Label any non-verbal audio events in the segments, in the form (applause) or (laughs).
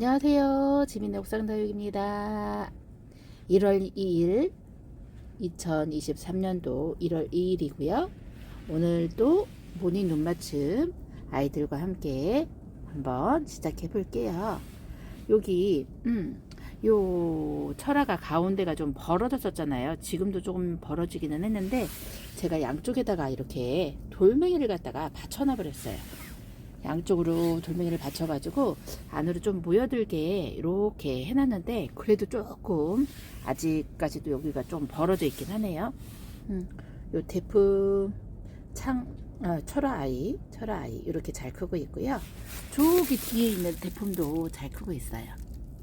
안녕하세요. 지민의 옥상다육입니다. 1월 2일 2023년도 1월 2일이고요. 오늘도 모닝 눈맞춤 아이들과 함께 한번 시작해 볼게요. 여기 음, 요 철화가 가운데가 좀 벌어졌었잖아요. 지금도 조금 벌어지기는 했는데 제가 양쪽에다가 이렇게 돌멩이를 갖다가 받쳐놔 버렸어요. 양쪽으로 돌멩이를 받쳐가지고 안으로 좀 모여들게 이렇게 해놨는데 그래도 조금 아직까지도 여기가 좀 벌어져 있긴 하네요. 음, 요 대품 창 아, 철화아이 철화아이 이렇게 잘 크고 있고요. 저기 뒤에 있는 대품도 잘 크고 있어요.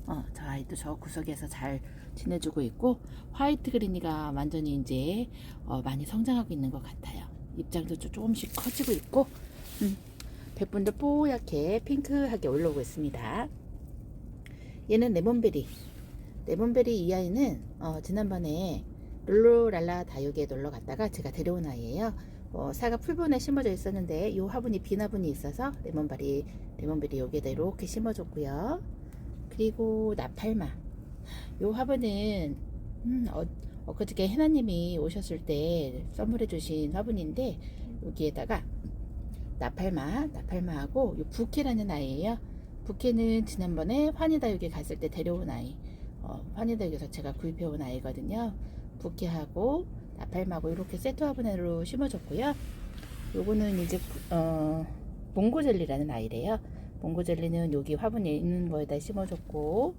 어, 저 아이도 저 구석에서 잘 지내주고 있고 화이트 그린이가 완전히 이제 어, 많이 성장하고 있는 것 같아요. 입장도 좀 조금씩 커지고 있고 음, 백분도 뽀얗게 핑크하게 올라오고 있습니다. 얘는 레몬베리. 레몬베리 이 아이는 어, 지난번에 룰루랄라 다육에 놀러 갔다가 제가 데려온 아이예요. 어, 사과 풀분에 심어져 있었는데 이 화분이 비나분이 있어서 레몬베리 레몬베리 여기에다 이렇게 심어줬고요. 그리고 나팔마. 이 화분은 음, 어, 엊그저께 해나님이 오셨을 때 선물해 주신 화분인데 여기에다가 나팔마, 나팔마하고 요 부케라는 아이예요. 부케는 지난번에 환희다육에 갔을 때 데려온 아이. 어, 환희다육에서 제가 구입해온 아이거든요. 부케하고 나팔마하고 이렇게 세트 화분으로 심어줬고요. 요거는 이제 어, 몽고젤리라는 아이래요. 몽고젤리는 여기 화분에 있는 거에다 심어줬고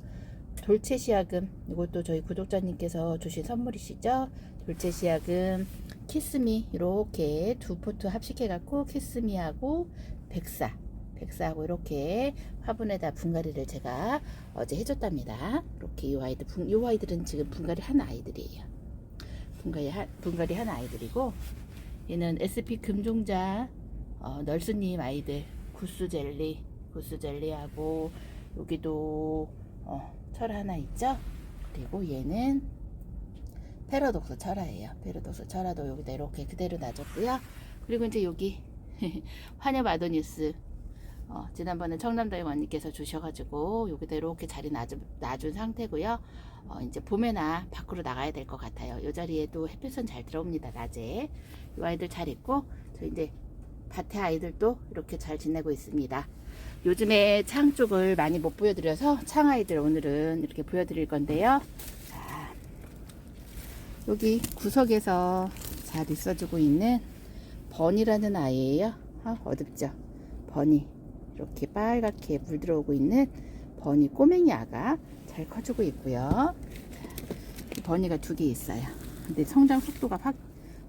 돌체 시아금 이것도 저희 구독자님께서 주신 선물이시죠. 돌체 시아금 키스미 이렇게 두 포트 합식해 갖고 키스미하고 백사 백사하고 이렇게 화분에다 분갈이를 제가 어제 해줬답니다. 이렇게 이 아이들 분, 이 아이들은 지금 분갈이 한 아이들이에요. 분갈이 한 분갈이 한 아이들이고 얘는 SP 금종자 어, 널스님 아이들 구스 젤리 구스 젤리하고 여기도 어, 철 하나 있죠. 그리고 얘는 페러독스 철화예요. 페러독스 철화도 여기다 이렇게 그대로 놔줬고요. 그리고 이제 여기 (laughs) 환엽 아도니스 어, 지난번에 청남다육 언니께서 주셔가지고 여기다 이렇게 자리 놔준, 놔준 상태고요. 어, 이제 봄에나 밖으로 나가야 될 것 같아요. 이 자리에도 햇볕은 잘 들어옵니다. 낮에 이 아이들 잘 있고 저 이제 밭에 아이들도 이렇게 잘 지내고 있습니다. 요즘에 창 쪽을 많이 못 보여드려서 창 아이들 오늘은 이렇게 보여드릴 건데요. 자, 여기 구석에서 잘 있어주고 있는 버니라는 아이예요. 아, 어둡죠? 버니. 이렇게 빨갛게 물 들어오고 있는 버니 꼬맹이 아가 잘 커주고 있고요. 자, 버니가 두 개 있어요. 근데 성장 속도가 확,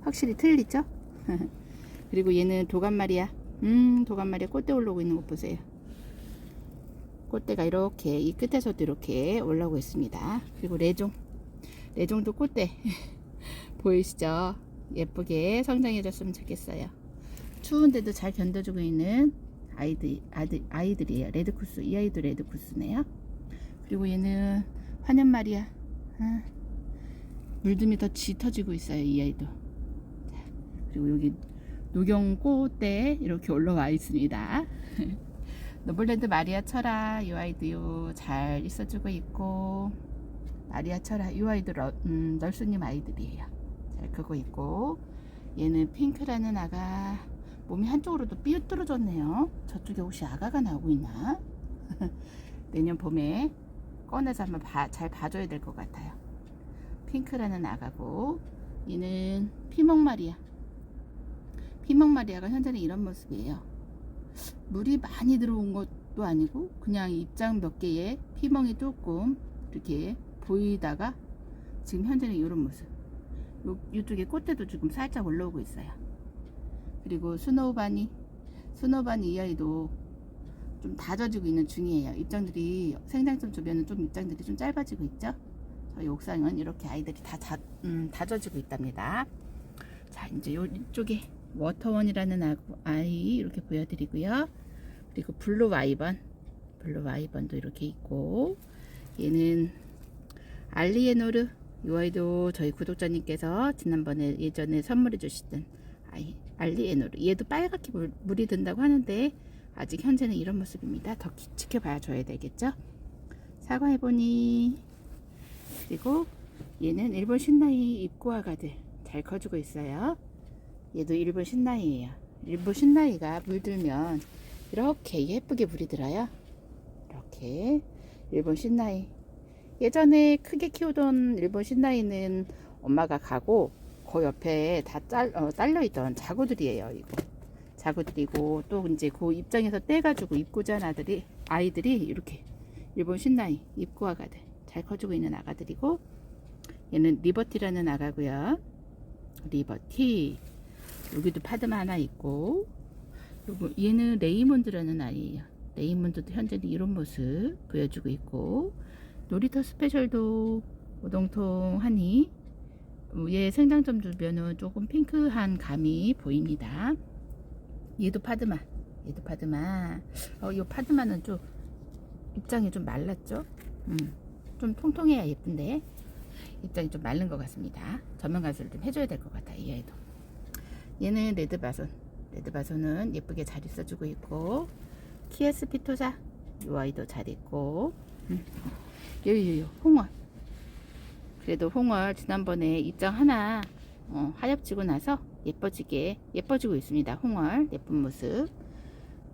확실히 틀리죠? (laughs) 그리고 얘는 도감말이야. 음, 도감말이야. 꽃대 올라오고 있는 것 보세요. 꽃대가 이렇게 이 끝에서도 이렇게 올라오고 있습니다. 그리고 레종. 레종도 꽃대. (laughs) 보이시죠? 예쁘게 성장해줬으면 좋겠어요. 추운데도 잘 견뎌주고 있는 아이들, 아들, 아이들이에요. 레드쿠스. 이 아이도 레드쿠스네요. 그리고 얘는 환연말이야. 아, 물듬이 더 짙어지고 있어요. 이 아이도. 자, 그리고 여기 녹용꽃대 이렇게 올라와 있습니다. (laughs) 노블랜드 마리아 철아 이 아이도요 잘 있어주고 있고 마리아 철아 이 아이도 러, 음, 널스님 아이들이에요. 잘 크고 있고 얘는 핑크라는 아가 몸이 한쪽으로도 삐뚤어졌네요. 저쪽에 혹시 아가가 나오고 있나? (laughs) 내년 봄에 꺼내서 한번 봐, 잘 봐줘야 될 것 같아요. 핑크라는 아가고 얘는 피먹마리아 피먹마리아가 현재는 이런 모습이에요. 물이 많이 들어온 것도 아니고 그냥 입장 몇 개에 피멍이 조금 이렇게 보이다가 지금 현재는 이런 모습. 요, 이쪽에 꽃대도 지금 살짝 올라오고 있어요. 그리고 스노우바니, 스노우바니 이 아이도 좀 다져지고 있는 중이에요. 입장들이 생장점 주변은 좀 입장들이 좀 짧아지고 있죠. 저희 옥상은 이렇게 아이들이 다 자, 음, 다져지고 있답니다. 자, 이제 요 이쪽에 워터원이라는 아이 이렇게 보여드리고요. 그리고 블루 와이번, 블루 와이번도 이렇게 있고, 얘는 알리에노르, 이 아이도 저희 구독자님께서 지난번에 예전에 선물해 주시던 아이, 알리에노르. 얘도 빨갛게 물, 물이 든다고 하는데, 아직 현재는 이런 모습입니다. 더 지켜봐야 줘야 되겠죠? 사과 해보니 그리고 얘는 일본 신나이 입구아가들 잘 커주고 있어요. 얘도 일본 신나이예요. 일본 신나이가 물들면 이렇게 예쁘게 물이 들어요. 이렇게 일본 신나이. 예전에 크게 키우던 일본 신나이는 엄마가 가고 그 옆에 다 짤, 어, 딸려 있던 자구들이에요. 이거 자구들이고 또 이제 그 입장에서 떼가지고 입고자 한 아들이 아이들이 이렇게 일본 신나이 입고 아가들 잘 커주고 있는 아가들이고 얘는 리버티라는 아가고요. 리버티 여기도 파드마 하나 있고 요거 얘는 레이몬드라는 아이예요. 레이몬드도 현재는 이런 모습 보여주고 있고 놀이터 스페셜도 오동통하니 얘 생장점 주변은 조금 핑크한 감이 보입니다. 얘도 파드마, 얘도 파드마. 어, 이 파드마는 좀 입장이 좀 말랐죠? 음, 좀 통통해야 예쁜데 입장이 좀 마른 것 같습니다. 전면 가수를 좀 해줘야 될 것 같아요. 이 아이도. 얘는 레드바손. 레드바손은 예쁘게 잘 있어주고 있고 키에스 피토자 이 아이도 잘 있고. 음. 요요요 홍월. 그래도 홍월 지난번에 입장 하나 어, 하엽지고 나서 예뻐지게 예뻐지고 있습니다. 홍월 예쁜 모습.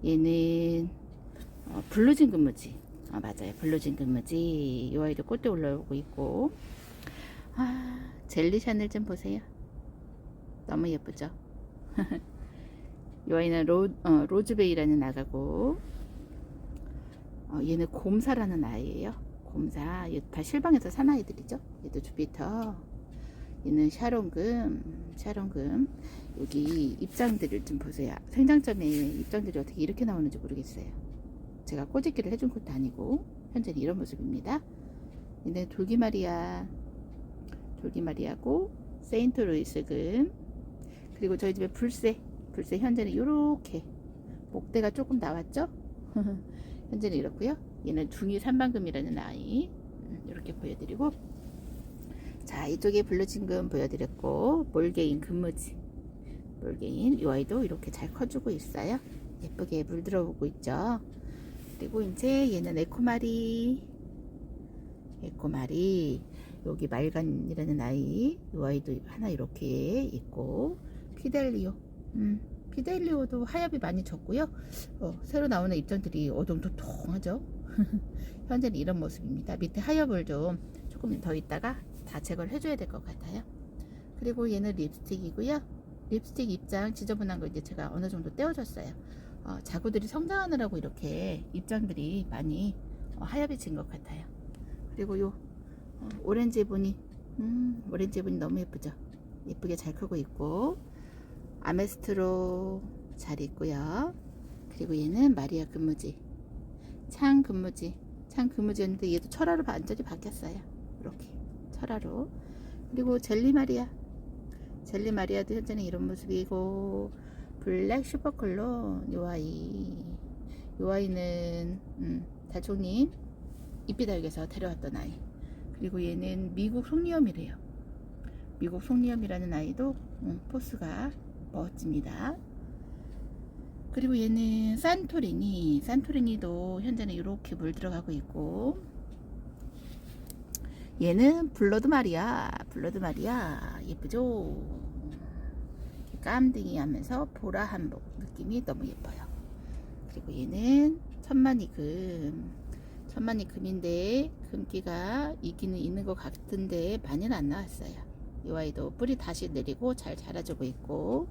얘는 어, 블루진 근무지. 아 맞아요. 블루진 근무지. 이 아이도 꽃대 올라오고 있고. 아 젤리 샤넬 좀 보세요. 너무 예쁘죠 (laughs) 이 아이는 로, 어, 로즈베이라는 아가고 어, 얘는 곰사라는 아이예요. 곰사. 얘 다 실방에서 산 아이들이죠. 얘도 주피터. 얘는 샤론금 샤론금. 여기 입장들을 좀 보세요. 생장점에 입장들이 어떻게 이렇게 나오는지 모르겠어요. 제가 꼬집기를 해준 것도 아니고 현재는 이런 모습입니다. 얘는 돌기마리아 돌기마리아고 세인트 루이스금 그리고 저희 집에 불새 불새 현재는 이렇게 목대가 조금 나왔죠? (laughs) 현재는 이렇고요. 얘는 둥이 삼방금이라는 아이. 이렇게 보여드리고. 자 이쪽에 블루진금 보여드렸고 몰게인 금무지. 몰게인 이 아이도 이렇게 잘 커주고 있어요. 예쁘게 물 들어오고 있죠? 그리고 이제 얘는 에코마리. 에코마리. 여기 말간이라는 아이. 이 아이도 하나 이렇게 있고 피델리오. 음, 피델리오도 하엽이 많이 졌고요. 어, 새로 나오는 입장들이 어동도통하죠. (laughs) 현재는 이런 모습입니다. 밑에 하엽을 좀 조금 더 있다가 다 제거를 해줘야 될 것 같아요. 그리고 얘는 립스틱이고요. 립스틱 입장 지저분한 거 이제 제가 어느 정도 떼어줬어요. 어, 자구들이 성장하느라고 이렇게 입장들이 많이 어, 하엽이 진 것 같아요. 그리고 요 어, 오렌지 분이 음, 오렌지 분이 너무 예쁘죠? 예쁘게 잘 크고 있고 아메스트로 잘 있고요. 그리고 얘는 마리아 근무지 창 근무지 창 근무지였는데 얘도 철화로 완전히 바뀌었어요. 이렇게 철화로. 그리고 젤리 마리아 젤리 마리아도 현재는 이런 모습이고 블랙 슈퍼클론 요 아이 요 아이는 음, 달총님 이삐달개서 데려왔던 아이. 그리고 얘는 미국 송리엄이래요. 미국 송리엄이라는 아이도 음, 포스가 멋집니다. 그리고 얘는 산토리니 산토리니도 현재는 이렇게 물 들어가고 있고. 얘는 블러드 마리아 블러드 마리아 예쁘죠? 깜댕이 하면서 보라 한복 느낌이 너무 예뻐요. 그리고 얘는 천만이 금. 천만이 금인데 금기가 있기는 있는 것 같은데 많이는 안 나왔어요. 이 아이도 뿌리 다시 내리고 잘 자라주고 있고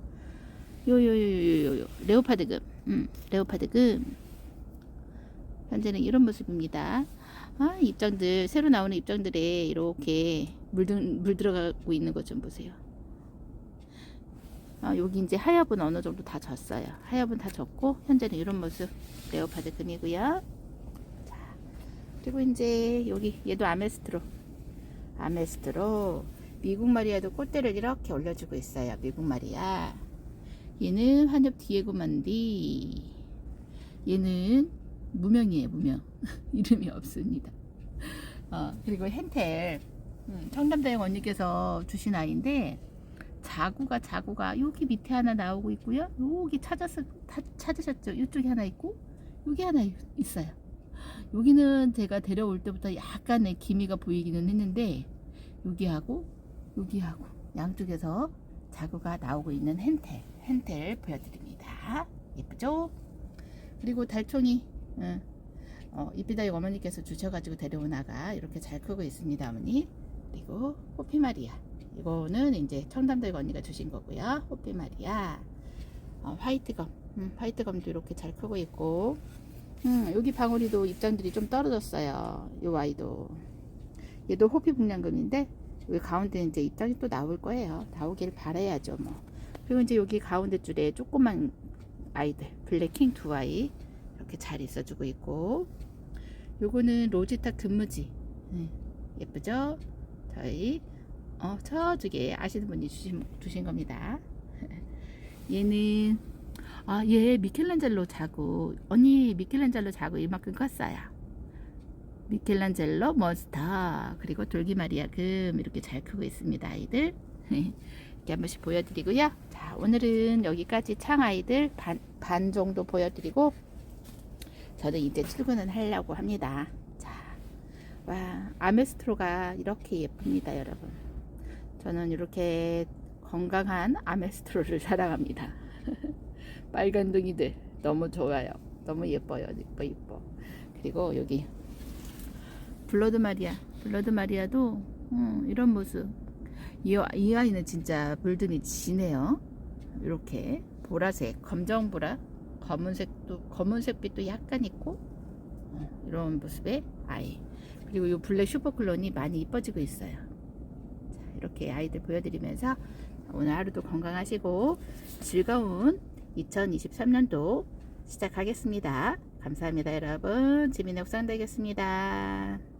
요요요요요 레오파드금. 음, 레오파드금. 현재는 이런 모습입니다. 아 입장들 새로 나오는 입장들에 이렇게 물, 들, 물 들어가고 있는 것 좀 보세요. 아, 여기 이제 하엽은 어느 정도 다 졌어요. 하엽은 다 졌고 현재는 이런 모습. 레오파드금이고요. 자 그리고 이제 여기 얘도 아메스트로. 아메스트로. 미국 마리아도 꽃대를 이렇게 올려주고 있어요. 미국 마리아 얘는 한엽 디에고 만디. 얘는 무명이에요 무명. (laughs) 이름이 없습니다. 어, 그리고 hen텔. 음, 청담대행 언니께서 주신 아이인데 자구가 자구가 여기 밑에 하나 나오고 있고요. 여기 찾았, 찾으셨죠? 이쪽에 하나 있고 여기 하나 있- 있어요. 여기는 제가 데려올 때부터 약간의 기미가 보이기는 했는데 여기하고 여기하고 양쪽에서 자구가 나오고 있는 hentel hentel 보여드립니다. 예쁘죠? 그리고 달총이 응. 어, 이피다이 어머니께서 주셔가지고 데려온 아가 이렇게 잘 크고 있습니다, 어머니. 그리고 호피마리아. 이거는 이제 청담대가 언니가 주신 거고요. 호피마리아. 어, 화이트검. 음, 화이트검도 이렇게 잘 크고 있고. 음, 여기 방울이도 입장들이 좀 떨어졌어요. 이 아이도. 얘도 호피 북량금인데 여기 가운데 이제 입장이 또 나올 거예요. 나오길 바라야죠, 뭐. 그리고 이제 여기 가운데 줄에 조그만 아이들, 블랙킹 두 아이 이렇게 잘 있어주고 있고, 요거는 로지타 금무지. 네, 예쁘죠? 저희 어, 저쪽에 아시는 분이 주신, 주신 겁니다. (laughs) 얘는 아, 얘 미켈란젤로 자구. 언니 미켈란젤로 자구 이만큼 컸어요. 미켈란젤로 몬스터 그리고 돌기마리아 금 이렇게 잘 크고 있습니다 아이들. (laughs) 이렇게 한 번씩 보여드리고요. 자 오늘은 여기까지 창 아이들 반, 반 정도 보여드리고 저는 이제 출근을 하려고 합니다. 자, 와 아메스트로가 이렇게 예쁩니다 여러분. 저는 이렇게 건강한 아메스트로를 (laughs) 사랑합니다. (laughs) 빨간 둥이들 너무 좋아요. 너무 예뻐요. 예뻐 예뻐. 그리고 여기 블러드 마리아 블러드 마리아도 음, 이런 모습. 이, 이 아이는 진짜 물든이 지네요. 이렇게 보라색 검정 보라 검은색도 검은색빛도 약간 있고 어, 이런 모습의 아이. 그리고 이 블랙 슈퍼클론이 많이 이뻐지고 있어요. 자, 이렇게 아이들 보여드리면서 오늘 하루도 건강하시고 즐거운 2023년도 시작하겠습니다. 감사합니다 여러분. 지민의 옥상 되겠습니다